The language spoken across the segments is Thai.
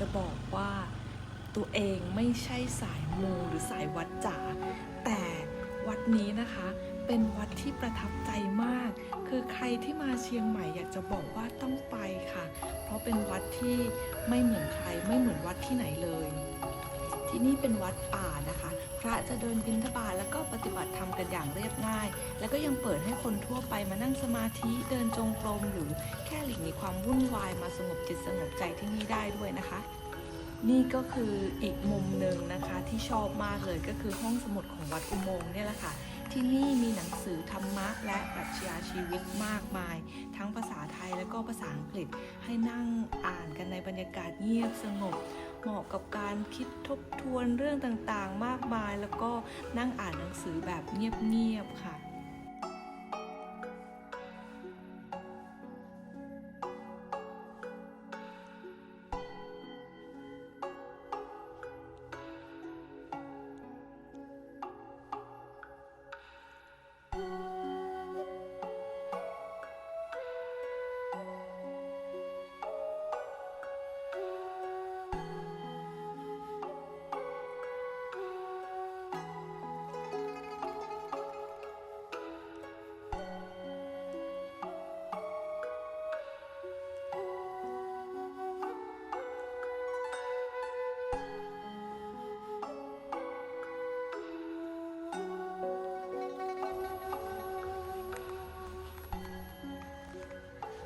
จะบอกว่าตัวเองไม่ใช่สายมูหรือสายวัดจ๋าแต่วัดนี้นะคะเป็นวัดที่ประทับใจมาก คือใครที่มาเชียงใหม่อยากจะบอกว่าต้องไปค่ะ เพราะเป็นวัดที่ไม่เหมือนใครไม่เหมือนวัดที่ไหนเลย ที่นี่เป็นวัดป่านะคะ พระจะเดินบิณฑบาตแล้วก็ปฏิบัติธรรมกันอย่างเรียบง่าย แล้วก็ยังเปิดให้คนทั่วไปมานั่งสมาธิเดินจงกรมหรือแค่หลีกหนีความวุ่นวายมาสงบจิตสงบใจที่นี่ได้ด้วยนะคะ นี่ก็คืออีกมุมหนึ่งนะคะที่ชอบมากเลยก็คือห้องสมุดของวัดอุโมงค์เนี่ยแหละค่ะที่นี่มีหนังสือธรรมะและปรัชญาชีวิตมากมาย ทั้งภาษาไทยและก็ภาษาอังกฤษให้นั่งอ่านกันในบรรยากาศเงียบสงบ เหมาะกับการคิดทบทวนเรื่องต่างๆ มากมาย แล้วก็นั่งอ่านหนังสือแบบเงียบๆค่ะ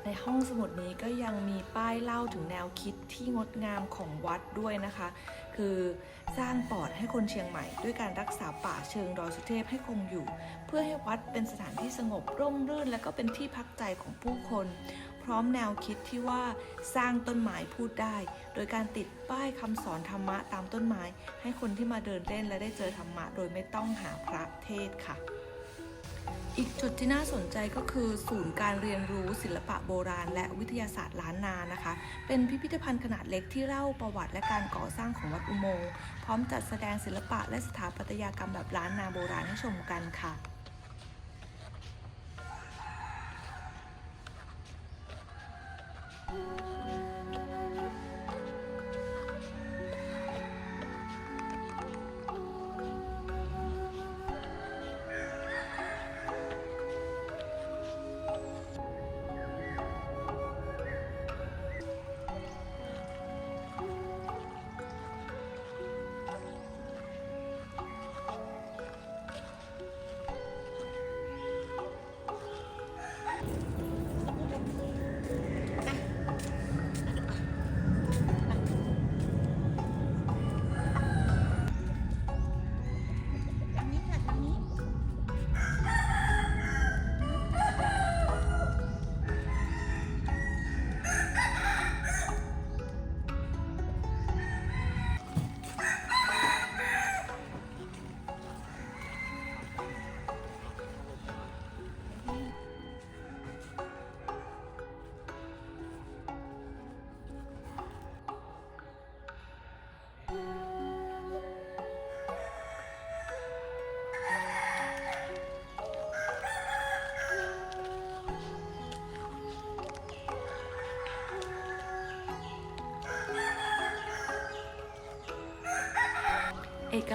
ในห้องสมุดนี้ก็ยังมีป้ายเล่าถึงแนวคิดที่งดงามของวัดด้วยนะคะ คือสร้างปอดให้คนเชียงใหม่ ด้วยการรักษาป่าเชิงดอยสุเทพให้คงอยู่ เพื่อให้วัดเป็นสถานที่สงบร่มรื่น และก็เป็นที่พักใจของผู้คน พร้อมแนวคิดที่ว่าสร้างต้นไม้พูดได้ โดยการติดป้ายคำสอนธรรมะตามต้นไม้ ให้คนที่มาเดินเล่นและได้เจอธรรมะ โดยไม่ต้องหาพระเทศค่ะ อีกจุดที่น่าสนใจก็คือศูนย์การเรียนรู้ศิลปะโบราณ และวิทยาศาสตร์ล้านนานะคะ เป็นพิพิธภัณฑ์ขนาดเล็กที่เล่าประวัติและการก่อสร้างของวัดอุโมงค์พร้อมจัดแสดงศิลปะและสถาปัตยกรรมแบบล้านนาโบราณให้ชมกันค่ะ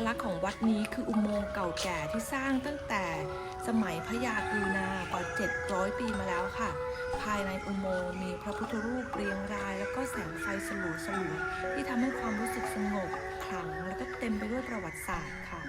ลักษณ์ของวัดนี้คืออุโมงค์เก่าแก่ที่สร้างตั้งแต่สมัยพระยากรุณากว่า 700 ปีมาแล้วค่ะ ภายในอุโมงค์มีพระพุทธรูปเรียงราย แล้วก็แสงไฟสลัวสลัวๆที่ทำให้ความรู้สึกสงบขลัง แล้วก็เต็มไปด้วยประวัติศาสตร์ค่ะ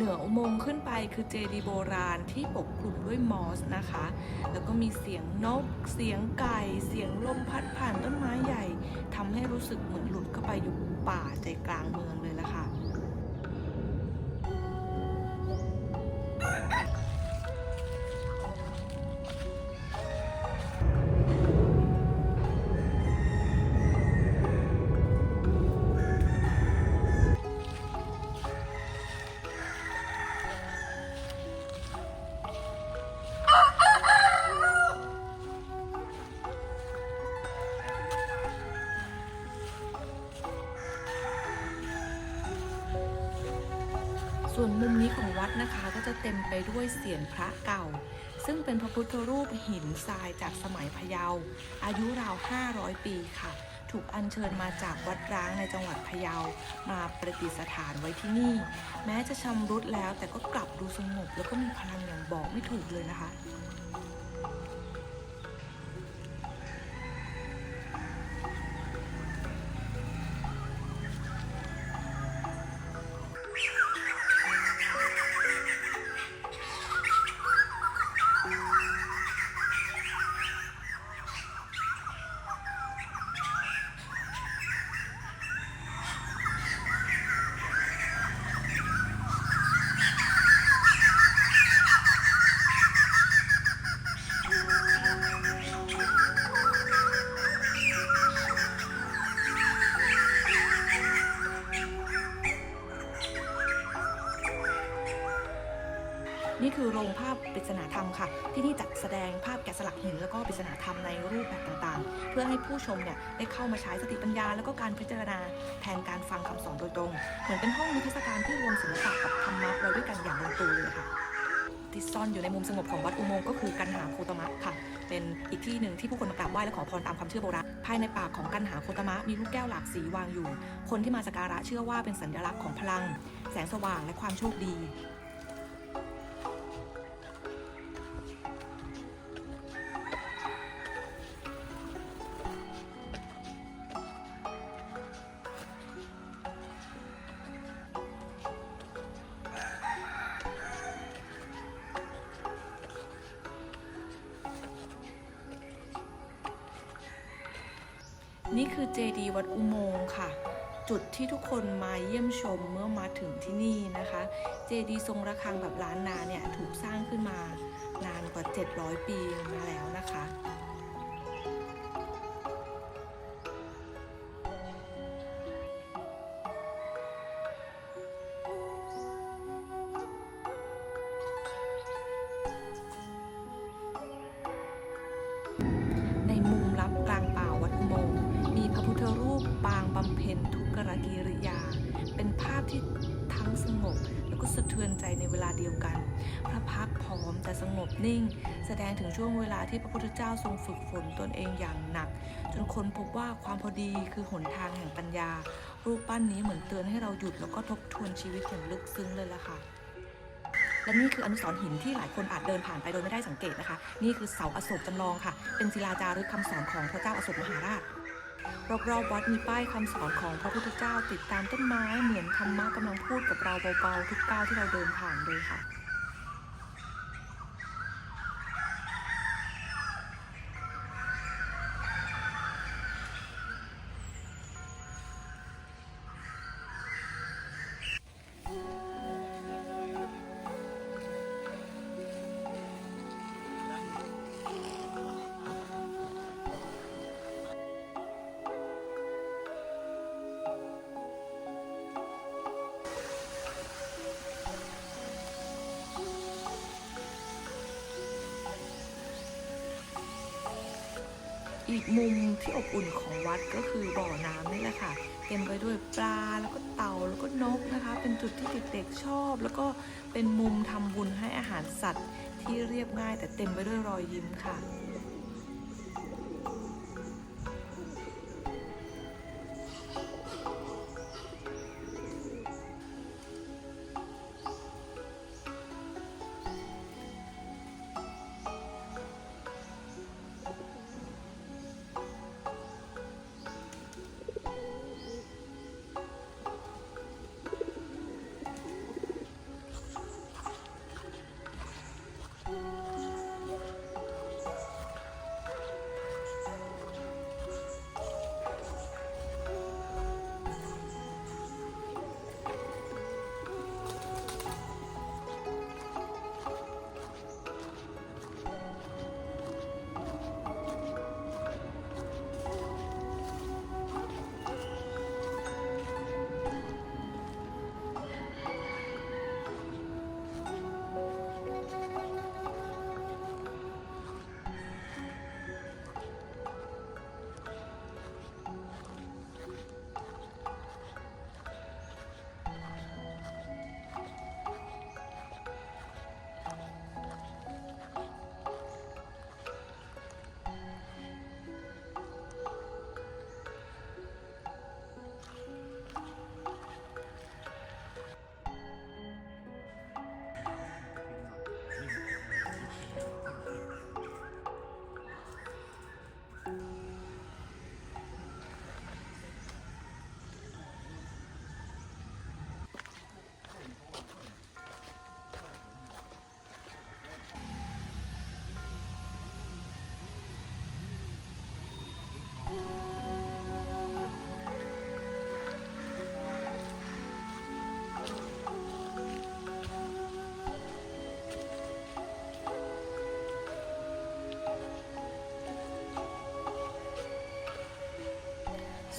เหนืออุโมงค์ขึ้นไปคือเจดีย์โบราณที่ปกคลุมด้วยมอสนะคะ แล้วก็มีเสียงนก เสียงไก่ เสียงลมพัดผ่านต้นไม้ใหญ่ทำให้รู้สึกเหมือนหลุดเข้าไปอยู่ป่าใจกลางเมืองเลยละค่ะ ส่วนมุมนี้ของวัดนะคะก็จะเต็มไปด้วยเสียงพระเก่า ซึ่งเป็นพระพุทธรูปหินทรายจากสมัยพะเยา อายุราว 500 ปีค่ะ ถูกอัญเชิญมาจากวัดร้างในจังหวัดพะเยา มาประดิษฐานไว้ที่นี่ แม้จะชำรุดแล้วแต่ก็กลับดูสงบแล้วก็มีพลังอย่างบอกไม่ถูกเลยนะคะ ผู้ชมเนี่ยได้เข้ามาใช้สติปัญญา แล้วก็การพิจารณาแทนการฟังคำสอนโดยตรง เหมือนเป็นห้องนิทรรศการที่รวมศิลปะกับธรรมะไว้ด้วยกันอย่างลงตัวเลยค่ะที่ซ่อนอยู่ในมุมสงบของวัดอุโมงค์ก็คือกันหาโคตมะค่ะ เป็นอีกที่หนึ่งที่ผู้คนมากราบไหว้และขอพรตามความเชื่อโบราณ ภายในปากของกันหาโคตมะมีลูกแก้วหลากสีวางอยู่ คนที่มาสักการะเชื่อว่าเป็นสัญลักษณ์ของพลัง แสงสว่างและความโชคดี นี่คือเจดีย์วัดอุโมงค์ค่ะ จุดที่ทุกคนมาเยี่ยมชมเมื่อมาถึงที่นี่นะคะ เจดีย์ทรงระฆังแบบล้านนาเนี่ยถูกสร้างขึ้นมานานกว่า 700 ปีมาแล้วนะคะำเพ็ญทุกขกิริยา เป็นภาพที่ทั้งสงบแล้วก็สะเทือนใจในเวลาเดียวกัน พระพักตร์ผอมแต่สงบนิ่ง แสดงถึงช่วงเวลาที่พระพุทธเจ้าทรงฝึกฝนตนเองอย่างหนัก จนคนพบว่าความพอดีคือหนทางแห่งปัญญา รูปปั้นนี้เหมือนเตือนให้เราหยุดแล้วก็ทบทวนชีวิตอย่างลึกซึ้งเลยล่ะค่ะและนี่คืออนุสรณ์หินที่หลายคนอาจเดินผ่านไปโดยไม่ได้สังเกตนะคะ นี่คือเสาอโศกจำลองค่ะ เป็นศิลาจารึกคำสอนของพระเจ้าอโศกมหาราช รอบๆวัดมีป้ายคำสอนของพระพุทธเจ้าติดตามต้นไม้เหมือนธรรมะกำลังพูดกับเราเบาๆทุกก้าวที่เราเดินผ่านเลยค่ะ อีกมุมที่อบอุ่นของวัดก็คือบ่อน้ำนี่แหละค่ะ เต็มไปด้วยปลาแล้วก็เต่าแล้วก็นกนะคะ เป็นจุดที่เด็กๆชอบ แล้วก็เป็นมุมทำบุญให้อาหารสัตว์ที่เรียบง่ายแต่เต็มไปด้วยรอยยิ้มค่ะ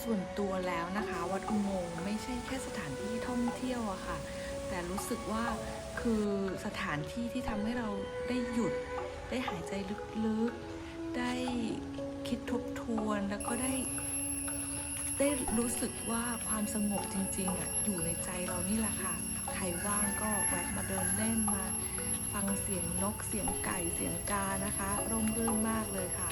ส่วนตัวแล้วนะคะ วัดอุโมงค์ไม่ใช่แค่สถานที่ท่องเที่ยวอะค่ะ แต่รู้สึกว่าคือสถานที่ที่ทำให้เราได้หยุด ได้หายใจลึกๆ ได้คิดทบทวนแล้วก็ได้ได้รู้สึกว่าความสงบจริงๆอะอยู่ในใจเรานี่แหละค่ะ ใครว่างก็แวะมาเดินเล่นมา ฟังเสียงนกเสียงไก่เสียงกานะคะ ร่มรื่นมากเลยค่ะ